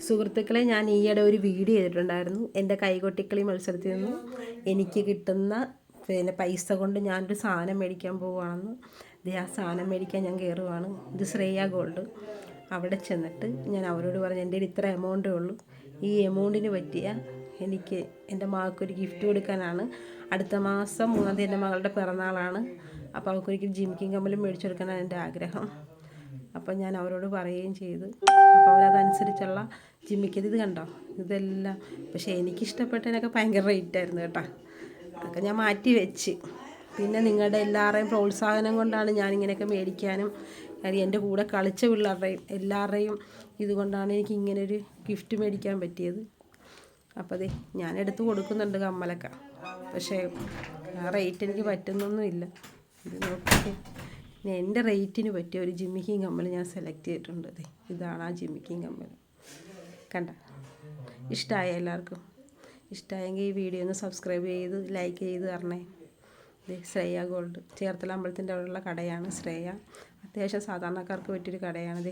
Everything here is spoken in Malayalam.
സുഹൃത്തുക്കളെ ഞാൻ ഈയിടെ ഒരു വീഡിയോ ചെയ്തിട്ടുണ്ടായിരുന്നു. എന്റെ കൈകൊട്ടിക്കളി മത്സരത്തിൽ നിന്ന് എനിക്ക് കിട്ടുന്ന പിന്നെ പൈസ കൊണ്ട് ഞാനൊരു സാധനം മേടിക്കാൻ പോവുകയാണെന്ന്. ഇത് ആ സാധനം മേടിക്കാൻ ഞാൻ കയറുവാണ്. ഇത് ശ്രേയ ഗോൾഡ്. അവിടെ ചെന്നിട്ട് ഞാൻ അവരോട് പറഞ്ഞു എന്റെ ഇത്ര എമൗണ്ടേ ഉള്ളൂ. ഈ എമൗണ്ടിന് പറ്റിയ എനിക്ക് എന്റെ മകൾക്കൊരു ഗിഫ്റ്റ് കൊടുക്കാനാണ്. അടുത്ത മാസം മൂന്നാം തീയതി എന്റെ മകളുടെ പിറന്നാളാണ്. അപ്പോൾ അവൾക്കൊരിക്കലും ജിംകിങ് കമ്മലും മേടിച്ചു കൊടുക്കാനാണ് എന്റെ ആഗ്രഹം. അപ്പോൾ ഞാൻ അവരോട് പറയുകയും ചെയ്തു. അപ്പോൾ അവരതനുസരിച്ചുള്ള ജിമ്മിക്കത് ഇത് കണ്ടോ? ഇതെല്ലാം. പക്ഷേ എനിക്കിഷ്ടപ്പെട്ടതിനൊക്കെ ഭയങ്കര റേറ്റ് ആയിരുന്നു കേട്ടോ. അതൊക്കെ ഞാൻ മാറ്റി വെച്ച്. പിന്നെ നിങ്ങളുടെ എല്ലാവരുടെയും പ്രോത്സാഹനം കൊണ്ടാണ് ഞാനിങ്ങനെയൊക്കെ മേടിക്കാനും കാര്യം എന്റെ കൂടെ കളിച്ച പിള്ളേരുടെയും എല്ലാവരുടെയും ഇതുകൊണ്ടാണ് എനിക്ക് ഇങ്ങനൊരു ഗിഫ്റ്റ് മേടിക്കാൻ പറ്റിയത്. അപ്പോൾ അതെ ഞാൻ എടുത്ത് കൊടുക്കുന്നുണ്ട് കമ്മലൊക്കെ. പക്ഷേ ആ റേറ്റ് എനിക്ക് പറ്റുന്നൊന്നുമില്ല. ഇത് പിന്നെ എന്റെ റേറ്റിന് പറ്റിയ ഒരു ജിമ്മിക്കിങ് കമ്മൽ ഞാൻ സെലക്ട് ചെയ്തിട്ടുണ്ട് ഇതാണ് ആ ജിമ്മിക്കിങ് കമ്മൽ. കണ്ട? ഇഷ്ടമായ എല്ലാവർക്കും? ഇഷ്ടമായെങ്കിൽ ഈ വീഡിയോ ഒന്ന് സബ്സ്ക്രൈബ് ചെയ്ത് ലൈക്ക് ചെയ്ത് തരണേ. ശ്രേയ ഗോൾഡ് ചേർത്തല അമ്പലത്തിന്റെ അവിടെയുള്ള കടയാണ് ശ്രേയ. അത്യാവശ്യം സാധാരണക്കാർക്ക് പറ്റിയൊരു കടയാണിത്